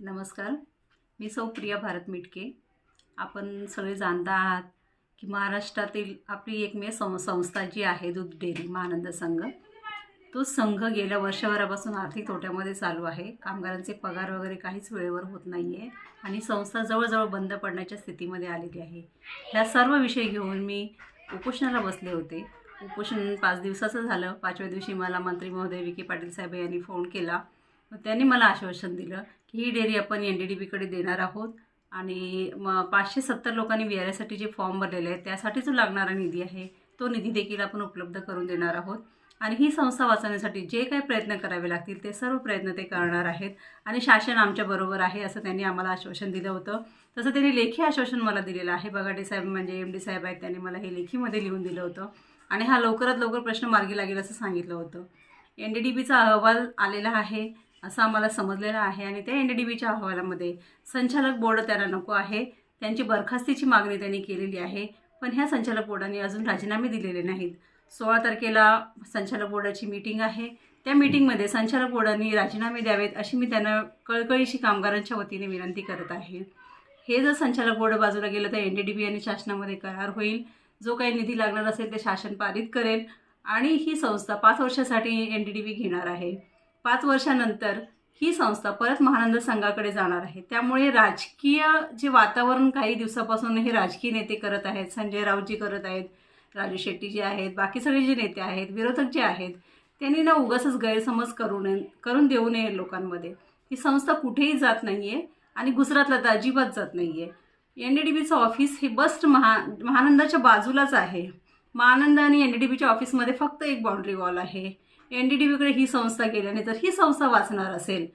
नमस्कार. मी सौ प्रिया भारत मिटके. आपण सगळे जाणता आहात की महाराष्ट्रातील आपली एकमेव सं संस्था जी आहे दूध डेअरी महानंद संघ तो संघ गेल्या वर्षभरापासून आर्थिक तोट्यामध्ये चालू आहे. कामगारांचे पगार वगैरे काहीच वेळेवर होत नाही आहे आणि संस्था जवळजवळ बंद पडण्याच्या स्थितीमध्ये आलेली आहे. ह्या सर्व विषय घेऊन मी उपोषणाला बसले होते. उपोषण पाच दिवसाचं झालं. पाचव्या दिवशी मला मंत्री महोदय विखे पाटील साहेब यांनी फोन केला. मग त्यांनी मला आश्वासन दिलं ही डेअरी आपण एन डी डी बीकडे देणार आहोत. आणि मग पाचशे सत्तर लोकांनी व्ही आर एसाठी जे फॉर्म भरलेले आहेत त्यासाठी जो लागणारा निधी आहे तो निधी देखील आपण उपलब्ध करून देणार आहोत. आणि ही संस्था वाचवण्यासाठी जे काही प्रयत्न करावे लागतील ते सर्व प्रयत्न ते करणार आहेत. आणि शासन आमच्याबरोबर आहे असं त्यांनी आम्हाला आश्वासन दिलं होतं. तसं त्यांनी लेखी आश्वासन मला दिलेलं आहे. बगाडे साहेब म्हणजे एम डी साहेब आहेत त्यांनी मला हे लेखीमध्ये लिहून दिलं होतं. आणि हा लवकरात लवकर प्रश्न मार्गी लागेल असं सांगितलं होतं. एन डी डी बीचा अहवाल आलेला आहे. असं आम्हाला समजलेलं आहे. आणि त्या एन डी डी बीच्या अहवालामध्ये संचालक बोर्ड त्याला नको आहे. त्यांची बरखास्तीची मागणी त्यांनी केलेली आहे. पण ह्या संचालक बोर्डाने अजून राजीनामे दिलेले नाहीत. सोळा तारखेला संचालक बोर्डाची मीटिंग आहे. त्या मीटिंगमध्ये संचालक बोर्डाने राजीनामे द्यावेत अशी मी त्यांना कळकळीशी कामगारांच्या वतीने विनंती करत आहे. हे जर संचालक बोर्ड बाजूला गेलं तर एन डी डी बी आणि शासनामध्ये करार होईल. जो काही निधी लागणार असेल ते शासन पारित करेल. आणि ही संस्था पाच वर्षासाठी एन डी डी बी घेणार आहे. पाच वर्षानंतर ही संस्था परत महानंद संघाकडे जाणार आहे. त्यामुळे राजकीय जे वातावरण काही दिवसापासून हे राजकीय नेते करत आहेत संजय राऊतजी करत आहेत राजू शेट्टी जे आहेत बाकी सगळे जे नेते आहेत विरोधक जे आहेत त्यांनी ना उगाचच गैरसमज करू नये करून देऊ नये लोकांमध्ये. ही संस्था कुठेही जात नाही आहे आणि गुजरातला तर अजिबात जात नाही आहे एन डी डी बीचं ऑफिस हे बस्ट महा महानंदाच्या बाजूलाच आहे. महानंद आणि एन डी डी बीच्या ऑफिसमध्ये फक्त एक बाउंड्री वॉल आहे. एन डी डी बीकडे ही संस्था गेल्याने जर ही संस्था वाचणार असेल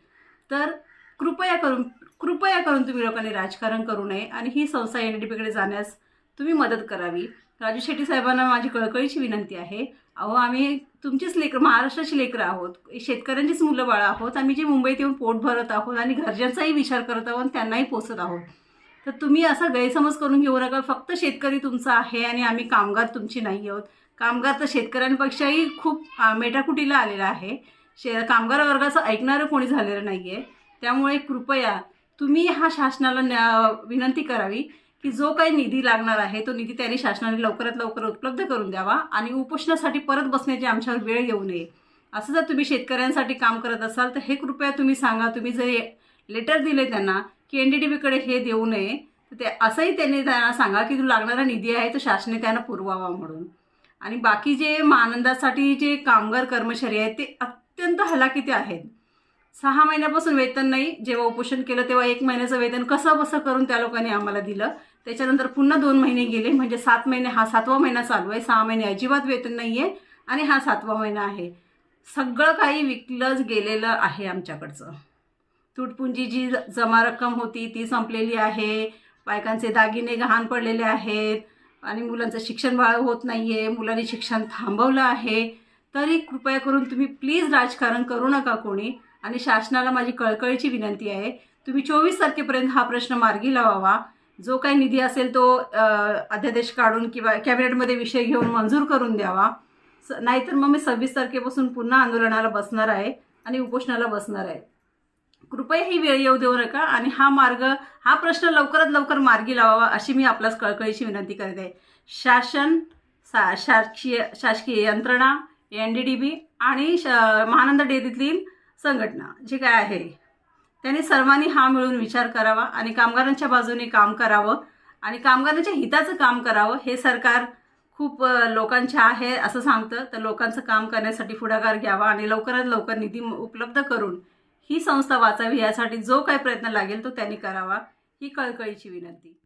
तर कृपया करून कृपया करून तुम्ही लोकांनी राजकारण करू नये आणि ही संस्था एन डी डी बीकडे जाण्यास तुम्ही मदत करावी. राजू शेट्टी साहेबांना माझी कळकळीची विनंती आहे. अहो आम्ही तुमचीच लेकरं महाराष्ट्राची लेकरं आहोत. शेतकऱ्यांचीच मुलं बाळं आहोत. आम्ही जे मुंबईत येऊन पोट भरत आहोत आणि घरच्यांचाही विचार करत आहोत आणि त्यांनाही पोचत आहोत. तर तुम्ही असा गैरसमज करून घेऊ नका. फक्त शेतकरी तुमचा आहे आणि आम्ही कामगार तुमची नाही आहोत. कामगार तर शेतकऱ्यांपेक्षाही खूप मेटाकुटीला आलेला आहे. शे कामगार वर्गाचं ऐकणारं कोणी झालेलं नाही आहे त्यामुळे कृपया तुम्ही हा शासनाला न्या विनंती करावी की जो काही निधी लागणार आहे तो निधी त्यांनी शासनाने लवकरात लवकर उपलब्ध करून द्यावा आणि उपोषणासाठी परत बसण्याची आमच्यावर वेळ येऊ नये. असं जर तुम्ही शेतकऱ्यांसाठी काम करत असाल तर हे कृपया तुम्ही सांगा. तुम्ही जर लेटर दिले त्यांना की एन डी डी बीकडे हे देऊ नये तर ते असंही त्यांनी त्यांना सांगा की जो लागणारा निधी आहे तो शासने त्यांना पुरवावा म्हणून. आणि बाकी जे आनंदासाठी जे कामगार कर्मचारी आहेत ते अत्यंत हलाखीते आहेत. सहा महिन्यापासून वेतन नाही जेव्हा उपोषण केलं तेव्हा एक महिन्याचं वेतन कसं बसं करून त्या लोकांनी आम्हाला दिलं. त्याच्यानंतर पुन्हा दोन महिने गेले म्हणजे सात महिने हा सातवा महिना चालू आहे. सहा महिने अजिबात वेतन नाही आहे आणि हा सातवा महिना आहे. सगळं काही विकलंच गेलेलं आहे आमच्याकडचं. तुटपुंजी जी जमा रक्कम होती ती संपलेली आहे. बायकांचे दागिने गहाण पडलेले आहेत. आणि मुलांचं शिक्षण बाळ होत नाही आहे मुलांनी शिक्षण थांबवलं आहे. तरी कृपया करून तुम्ही प्लीज राजकारण करू नका कोणी. आणि शासनाला माझी कळकळीची विनंती आहे तुम्ही चोवीस तारखेपर्यंत हा प्रश्न मार्गी लावावा. जो काही निधी असेल तो अध्यादेश काढून किंवा कॅबिनेटमध्ये विषय घेऊन मंजूर करून द्यावा. स नाहीतर मग मी सव्वीस तारखेपासून पुन्हा आंदोलनाला बसणार आहे आणि उपोषणाला बसणार आहे. कृपया ही वेळ येऊ देऊ नका आणि हा मार्ग हा प्रश्न लवकरात लवकर मार्गी लावावा अशी मी आपल्यास कळकळीची विनंती करत. आहे शासन सा शासकीय शासकीय यंत्रणा एन डी डी बी आणि श महानंद डेअरीतील संघटना जे काय आहे त्यांनी सर्वांनी हा मिळून विचार करावा आणि कामगारांच्या बाजूने काम करावं आणि कामगारांच्या हिताचं काम करावं हे सरकार खूप लोकांच्या आहे असं सांगतं. तर लोकांचं काम करण्यासाठी पुढाकार घ्यावा आणि लवकरात लवकर निधी उपलब्ध करून ही संस्था वाचावी यासाठी जो काही प्रयत्न लागेल तो त्यांनी करावा ही कळकळीची विनंती.